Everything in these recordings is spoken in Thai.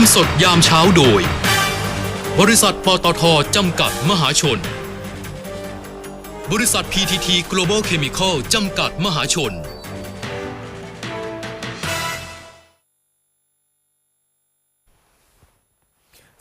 มสดยามเช้าโดย บริษัทปตทจำกัดมหาชน บริษัท PTT Global Chemical จำกัดมหาชน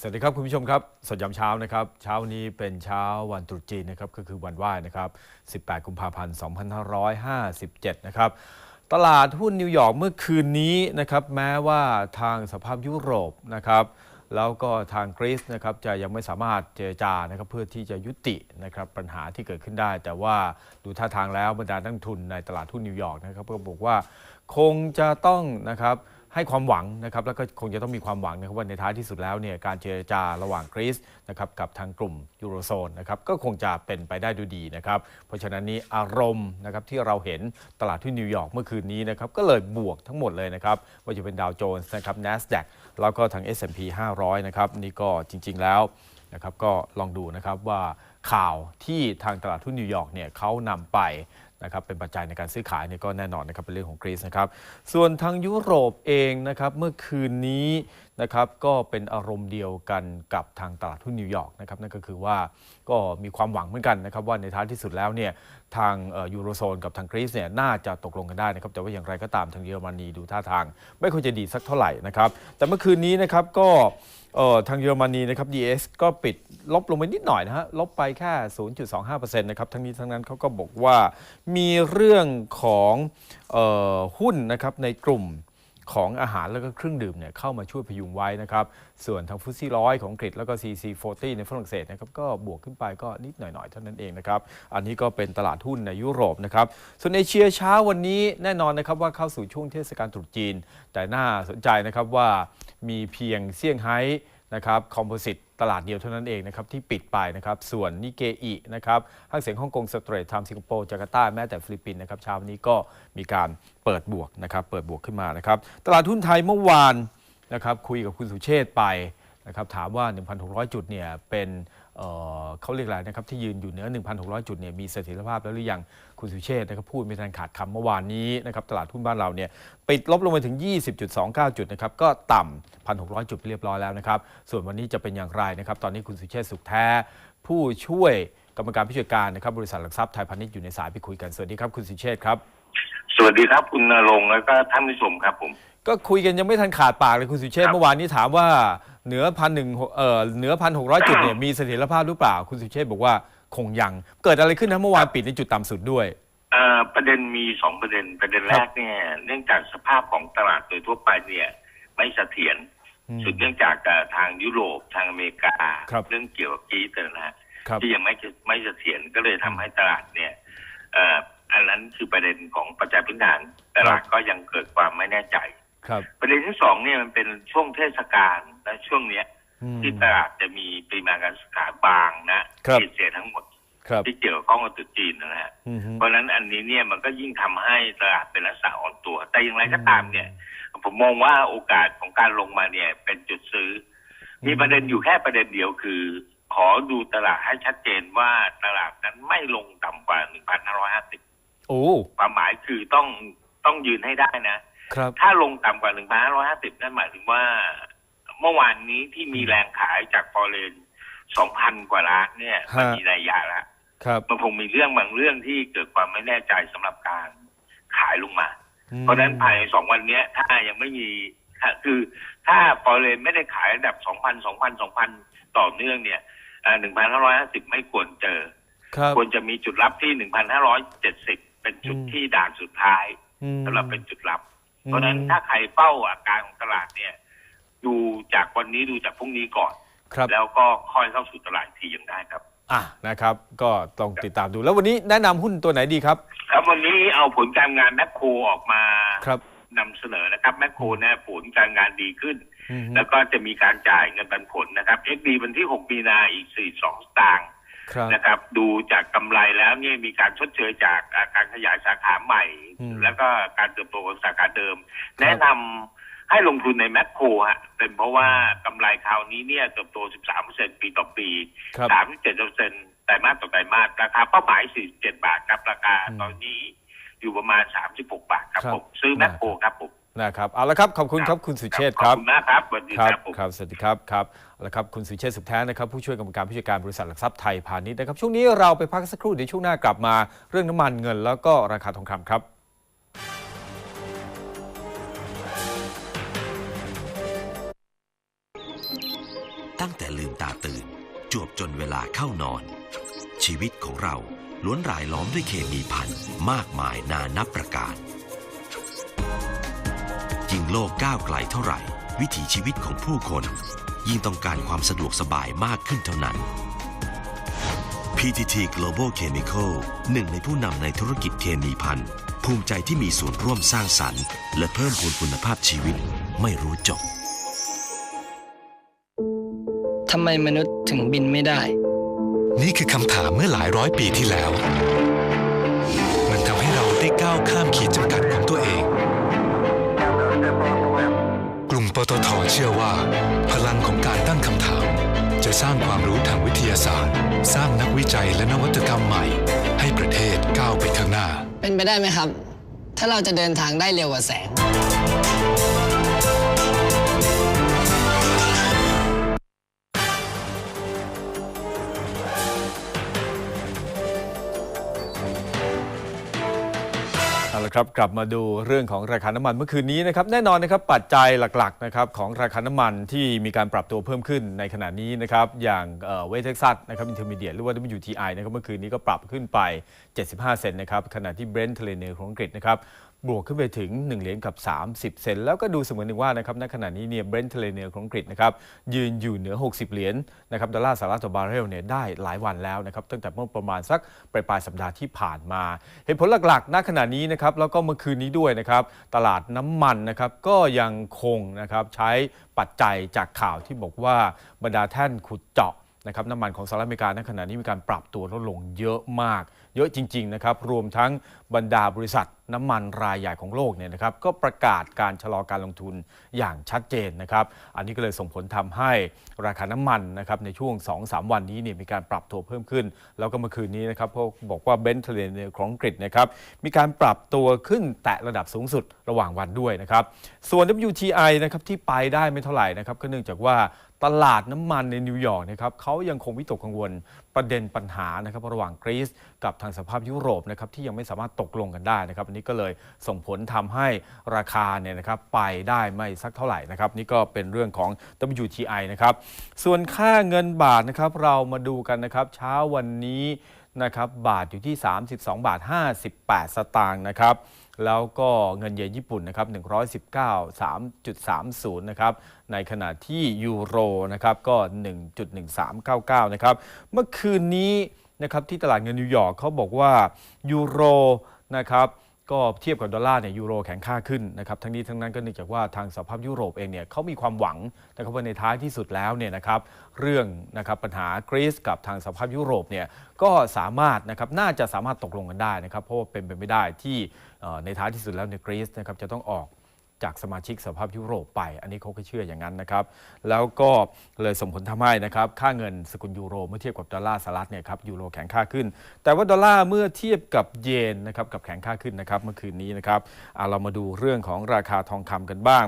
สวัสดีครับคุณผู้ชมครับ สดยามเช้านะครับ เช้านี้เป็นเช้าวันตรุษจีนนะครับ ก็คือวันไหว้นะครับ 18 กุมภาพันธ์ 2557 นะครับ ตลาดหุ้นนิวยอร์กเมื่อคืนนี้นะครับแม้ว่าทางสภาพยุโรปนะครับแล้วก็ทางกรีซนะครับจะยังไม่สามารถเจรจานะครับเพื่อที่จะยุตินะครับปัญหาที่เกิดขึ้นได้ แต่ว่าดูท่าทางแล้วบรรดานักลงทุนในตลาดหุ้นนิวยอร์กนะครับก็บอกว่าคงจะต้องนะครับ ให้ความหวังนะครับแล้วก็คงจะต้องมีความหวังนะครับว่าในท้ายที่สุดแล้วเนี่ยการเจรจาระหว่างกรีซนะครับกับทางกลุ่มยูโรโซนนะครับก็คงจะเป็นไปได้ด้วยดีนะครับเพราะฉะนั้นนี้อารมณ์นะครับที่เราเห็นตลาดที่นิวยอร์กเมื่อคืนนี้นะครับก็เลยบวกทั้งหมดเลยนะครับว่าจะเป็นดาวโจนส์นะครับ NASDAQ แล้วก็ทาง S&P 500 นะครับนี่ก็จริง ๆ แล้วนะครับก็ลองดูนะครับว่าข่าวที่ทางตลาดทุนนิวยอร์กเนี่ยเขานำไป นะครับเป็นปัจจัยในการซื้อขายเนี่ยก็แน่นอนนะครับเป็นเรื่องของกรีซนะครับส่วนทางยุโรปเองนะครับเมื่อคืนนี้นะครับก็เป็นอารมณ์เดียวกันกับทางตลาดหุ้นนิวยอร์กนะครับนั่นก็คือว่าก็มีความหวังเหมือนกันนะครับว่าในท้ายที่สุดแล้วเนี่ยทางยูโรโซนกับทางกรีซเนี่ยน่าจะตกลงกันได้นะครับแต่ว่าอย่างไรก็ตามทางเยอรมนีดูท่าทาง ไม่ค่อยจะดีสักเท่าไหร่นะครับแต่เมื่อคืนนี้นะครับก็ เออทางเยอรมนีนะครับ DS ก็ปิดลบลงไปนิดหน่อยนะฮะ ลบไปแค่ 0.25%นะครับทั้งนี้ทั้งนั้นเขาก็บอกว่ามีเรื่องของออหุ้นนะครับในกลุ่ม ของอาหารแล้วก็เครื่องดื่มเนี่ยเข้ามาช่วยพยุงไว้นะครับ ส่วนทางฟุตซี่ร้อยของอังกฤษแล้วก็ CC40 ในฝรั่งเศสนะครับก็บวกขึ้นไปก็นิดหน่อยๆเท่านั้นเองนะครับ อันนี้ก็เป็นตลาดหุ้นในยุโรปนะครับ ส่วนเอเชียเช้าวันนี้แน่นอนนะครับว่าเข้าสู่ช่วงเทศกาลตรุษจีน แต่น่าสนใจนะครับว่ามีเพียงเซี่ยงไฮ้ นะครับคอมโพสิตตลาดเดียวเท่านั้นเองนะครับที่ปิดไปนะครับส่วนนิเกอินะครับห้างเสียงฮ่องกงสเตรทไทม์สิงคโปร์จาการ์ตาแม้แต่ฟิลิปปินส์นะครับเช้านี้ก็มีการเปิดบวกนะครับเปิดบวกขึ้นมานะครับตลาดหุ้นไทยเมื่อวานนะครับคุยกับคุณสุเชษไปนะครับถามว่า 1,600 จุดเนี่ยเป็น เเขาเรียกอะไรนะครับที่ยืนอยู่เหนือ 1,600 จุดเนี่ยมีเสถียรภาพแล้วหรือยังคุณสุเชษนะครับพูดไม่ทันขาดคำเมื่อวานนี้นะครับตลาดหุ้นบ้านเราเนี่ยปิดลบลงไปถึง 20.29 จุดนะครับก็ต่ำ1,600 จุดเรียบร้อยแล้วนะครับส่วนวันนี้จะเป็นอย่างไรนะครับตอนนี้คุณสุเชษสุขแท้ ผู้ช่วยกรรมการผู้จัดการนะครับบริษัทหลักทรัพย์ไทยพาณิชย์อยู่ในสายไปคุยกันสวัสดีครับคุณสุเชษครับสวัสดีครับคุณนรงค์แล้วก็ท่านผู้ชมครับผม ก็คุยกันยังไม่ทันขาดปากเลยคุณสุเชษฐ์ครับ เมื่อวานนี้ถามว่าเหนือพันหนึ่งเอ่อเหนือพันหกร้อยจุดเนี่ยมีเสถียรภาพหรือเปล่า คุณสุเชษฐ์บอกว่าคงยัง เกิดอะไรขึ้นนะเมื่อวานปิดในจุดต่ำสุดด้วย เอ่อประเด็นมีสองประเด็นประเด็นแรกเนี่ย เนื่องจากสภาพของตลาดโดยทั่วไปเนี่ย ไม่เสถียรอืม สุดเนื่องจากเอ่อทางยุโรปทางอเมริกา ครับเรื่องเกี่ยวกับกรีซนะฮะครับ ที่ยังไม่ไม่เสถียรก็เลยทำให้ตลาดเนี่ยเอ่ออันนั้นคือประเด็นของปัจจัยพื้นฐานตลาดก็ยังเกิดความไม่แน่ใจ ครับประเด็นที่สองเนี่ยมันเป็นช่วงเทศกาลและช่วงเนี้ยอืมที่ตลาดจะมีปริมาณการซื้อขายบางนะครับเอเชียทั้งหมดครับที่เกี่ยวข้องกับตรุษจีนนะฮะอืมฮึเพราะฉะนั้นอันนี้เนี่ยมันก็ยิ่งทำให้ตลาดเป็นลักษณะอ่อนตัว แต่อย่างไรก็ตามเนี่ย ผมมองว่าโอกาสของการลงมาเนี่ย เป็นจุดซื้ออมีประเด็นอยู่แค่ประเด็นเดียวคือ ขอดูตลาดให้ชัดเจนว่าตลาดนั้นไม่ลงต่ำกว่า 1,550 โอ้ความหมายคือต้องต้องยืนให้ได้นะ ครับถ้าลงต่ำกว่า1,550นั่นหมายถึงว่า เมื่อวานนี้ที่มีแรงขายจากฟอเรน2,000กว่าล้านเนี่ย มันมีนัยยะแล้วครับมันคงมีเรื่องบางเรื่องที่เกิดความไม่แน่ใจสำหรับการขายลงมาอืมเพราะฉะนั้นภายในสองวันเนี้ย ถ้ายังไม่มีถ้าคือถ้าฟอเรนไม่ได้ขายระดับสองพันสองพันสองพันต่อเนื่องเนี่ยหนึ่งพันห้าร้อยห้าสิบไม่ควรเจอครับควรจะมีจุดรับที่หนึ่งพันห้าร้อยเจ็ดสิบเป็นจุดอืมที่ด่านสุดท้ายอืมสำหรับเป็นจุดรับอืม เพราะฉะนั้นถ้าใครเป้าอาการของตลาดเนี่ย ดูจากวันนี้ดูจากพรุ่งนี้ก่อนครับแล้วก็ค่อยเข้าสู่ตลาดอีกทียังได้ครับ อะนะครับ ก็ต้องติดตามดูแล้ววันนี้แนะนำหุ้นตัวไหนดีครับ ครับวันนี้เอาผลการงานแมคโครออกมาครับนำเสนอนะครับแมคโครเนี่ยผลการงานดีขึ้นอืมฮึแล้วก็จะมีการจ่ายเงินปันผลนะครับ XD วันที่ 6 มีนาอีก 42 สตางค์ครับ นะครับ ดูจากกำไรแล้วเนี่ยมีการชดเชยจากอ่าการขยายสาขาใหม่อืมแล้วก็การเติบโตของสาขาเดิมครับแนะนำให้ลงทุนในแมคโครฮะเป็นเพราะว่ากำไรคราวนี้เนี่ยเติบโต 13%ปีต่อปีครับ37%ไตรมาสต่อไตรมาสราคาเป้าหมาย 47 บาทครับราคาอืมตอนนี้อยู่ประมาณ 36 บาทครับครับผมซื้อแมคโครครับผม นะครับเอาละครับขอบคุณครับคุณสุเชษฐ์คขรัอบบคุณมากครับสวัสดีครัครับผมครับสวัสดีครับครับเอาละครับคุณสุเชษฐ์สุขแท้นะครับผู้ช่วยกรรมการผู้จัดการบริษัทหลักทรัพย์ไทยพาณิชย์นะครับช่วงนี้เราไปพักสักครู่เดี๋ยวช่วงหน้ากลับมา เรื่องน้ำมันเงิน แล้วก็ราคาทองคำครับตั้งแต่ลืมตาตื่น จวบจนเวลาเข้านอน ชีวิตของเราล้วนรายล้อมด้วยเคมีพันมากมายนานับประการยิ่ง โลกก้าวไกลเท่าไหร่ วิถีชีวิตของผู้คน ยิ่งต้องการความสะดวกสบายมากขึ้นเท่านั้น PTT Global Chemical หนึ่งในผู้นำในธุรกิจเคมีพันภูมิใจที่มีส่วนร่วมสร้างสรรค์ และเพิ่มพูนคุณภาพชีวิตไม่รู้จบทำไมมนุษย์ถึงบินไม่ได้ นี่คือคำถามเมื่อหลายร้อยปีที่แล้ว มันทำให้เราได้ก้าวข้ามขีดจำกัดของตัวเอง เชื่อว่า พลังของการตั้งคำถาม จะสร้างความรู้ทางวิทยาศาสตร์ สร้างนักวิจัยและนวัตกรรมใหม่ ให้ประเทศก้าวไปข้างหน้า เป็นไปได้ไหมครับ ถ้าเราจะเดินทางได้เร็วกว่าแสง เอาละครับกลับมาดูเรื่องของราคาน้ำมันเมื่อคืนนี้นะครับแน่นอนนะครับปัจจัยหลักๆนะครับของราคาน้ำมันที่มีการปรับตัวเพิ่มขึ้นในขณะนี้นะครับอย่างเวทเท็กซัสนะครับอินเทอร์มีเดียหรือว่า WTI นะครับเมื่อคืนนี้ก็ปรับขึ้นไป 75 เซนต์นะครับขณะที่เบรนท์ทะเลเนอร์ของอังกฤษนะครับ บวกขึ้นไปถึง 1 เหรียญกับ 30 เซนแล้วก็ดูเสมือนหนึ่งว่านะครับณขณะนี้เนี่ยเบรนท์ทเลเนอร์ของอังกฤษนะครับยืนอยู่เหนือ 60 เหรียญนะครับดอลลาร์สหรัฐต่อบาร์เรลเนี่ยได้หลายวันแล้วนะครับตั้งแต่เมื่อประมาณสักปลายปลายสัปดาห์ที่ผ่านมา เหตุผลหลักๆณขณะนี้นะครับแล้วก็เมื่อคืนนี้ด้วยนะครับตลาดน้ำมันนะครับก็ยังคงนะครับใช้ปัจจัยจากข่าวที่บอกว่าบรรดาแท่นขุดเจาะนะครับน้ำมันของสหรัฐอเมริกาณขณะนี้มีการปรับตัวลดลงเยอะมาก เยอะจริงๆนะครับรวมทั้งบรรดาบริษัทน้ำมันรายใหญ่ของโลกเนี่ยนะครับก็ประกาศการชะลอการลงทุนอย่างชัดเจนนะครับ อันนี้ก็เลยส่งผลทำให้ราคาน้ำมันนะครับในช่วง 2-3 วันนี้เนี่ยมีการปรับตัวเพิ่มขึ้น แล้วก็เมื่อคืนนี้นะครับเขาบอกว่าเบนท์เทเลนของอังกฤษนะครับมีการปรับตัวขึ้นแตะระดับสูงสุดระหว่างวันด้วยนะครับ ส่วน WTI นะครับที่ไปได้ไม่เท่าไหร่นะครับก็เนื่องจากว่าตลาดน้ำมันในนิวยอร์กนะครับเขายังคงวิตกกังวล ประเด็นปัญหานะครับระหว่างกรีซกับทางสภาพยุโรปนะครับที่ยังไม่สามารถตกลงกันได้นะครับอันนี้ก็เลยส่งผลทำให้ราคาเนี่ยนะครับไปได้ไม่สักเท่าไหร่นะครับนี่ก็เป็นเรื่องของ WTI นะครับส่วนค่าเงินบาทนะครับเรามาดูกันนะครับเช้าวันนี้นะครับบาทอยู่ที่ 32 บาท 58 สตางค์นะครับ แล้วก็เงินเยนญี่ปุ่นนะครับ119 3.30นะครับในขณะที่ยูโรนะครับก็ 1.1399นะครับเมื่อคืนนี้นะครับที่ตลาดเงินนิวยอร์กเขาบอกว่ายูโรนะครับ ก็เทียบกับดอลลาร์เนี่ยยูโรแข็งค่าขึ้นนะครับทั้งนี้ทั้งนั้นก็เนื่องจากว่าทางสหภาพยุโรปเองเนี่ยเขามีความหวังนะครับว่าในท้ายที่สุดแล้วเนี่ยนะครับเรื่องนะครับปัญหากรีซกับทางสหภาพยุโรปเนี่ยก็สามารถนะครับน่าจะสามารถตกลงกันได้นะครับเพราะว่าเป็นไปไม่ได้ที่ในท้ายที่สุดแล้วในกรีซนะครับจะต้องออก จากสมาชิกสภาพยุโรปไป อันนี้เขาก็เชื่ออย่างนั้นนะครับ แล้วก็เลยส่งผลทำให้นะครับ ค่าเงินสกุลยูโรเมื่อเทียบกับดอลลาร์สหรัฐเนี่ยครับยูโรแข็งค่าขึ้น แต่ว่าดอลลาร์เมื่อเทียบกับเยนนะครับกับแข็งค่าขึ้นนะครับเมื่อคืนนี้นะครับเรามาดูเรื่องของราคาทองคำกันบ้าง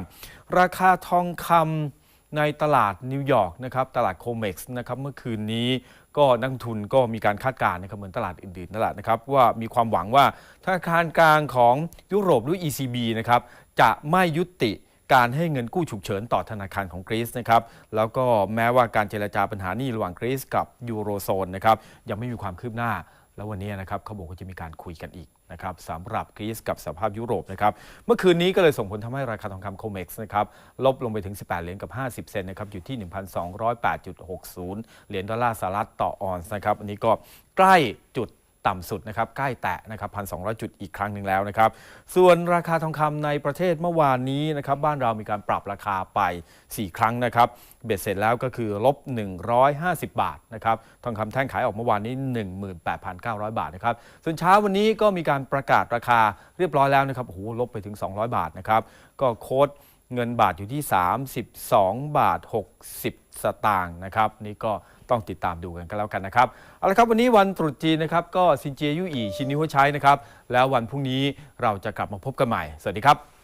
ราคาทองคำ ในตลาดนิวยอร์กนะครับตลาดโคเม็กซ์นะครับเมื่อคืนนี้ก็นักทุนก็มีการคาดการณ์นะครับเหมือนตลาดอื่นๆนั่นแหละนะครับว่ามีความหวังว่าธนาคารกลางของยุโรปหรือ ECB นะครับจะไม่ยุติการให้เงินกู้ฉุกเฉินต่อธนาคารของกรีซนะครับแล้วก็แม้ว่าการเจรจาปัญหานี้ระหว่างกรีซกับยูโรโซนนะครับยังไม่มีความคืบหน้าแล้ววันนี้นะครับเขาบอกว่าจะมีการคุยกันอีก นะครับสำหรับกรีซกับสภาพยุโรปนะครับเมื่อคืนนี้ก็เลยส่งผลทำให้ราคาทองคำโคเม็กซ์นะครับลบลงไปถึง 18 เหรียญกับ 50 เซนต์นะครับอยู่ที่ 1,208.60 เหรียญดอลลาร์สหรัฐต่อออนซ์นะครับอันนี้ก็ใกล้จุด ต่ำสุดนะครับใกล้แตะนะครับ1,200 จุดอีกครั้งหนึ่งแล้วนะครับ ส่วนราคาทองคำในประเทศเมื่อวานนี้นะครับบ้านเรามีการปรับราคาไป 4 ครั้งนะครับ เบ็ดเสร็จแล้วก็คือลบ 150 บาทนะครับทองคำแท่งขายออกเมื่อวานนี้ 18,900 บาทนะครับส่วนเช้าวันนี้ก็มีการประกาศราคาเรียบร้อยแล้วนะครับโอ้โหลบไปถึง 200 บาทนะครับก็โค้ดเงินบาทอยู่ที่ 32 บาท 60 สตางค์นะครับนี่ก็ ต้องติดตามดูกันก็แล้วกันนะครับเอาละครับวันนี้วันตรุษจีนนะครับก็ซินเจียยู่อีชินนิวใช้นะครับแล้ววันพรุ่งนี้เราจะกลับมาพบกันใหม่ สวัสดีครับ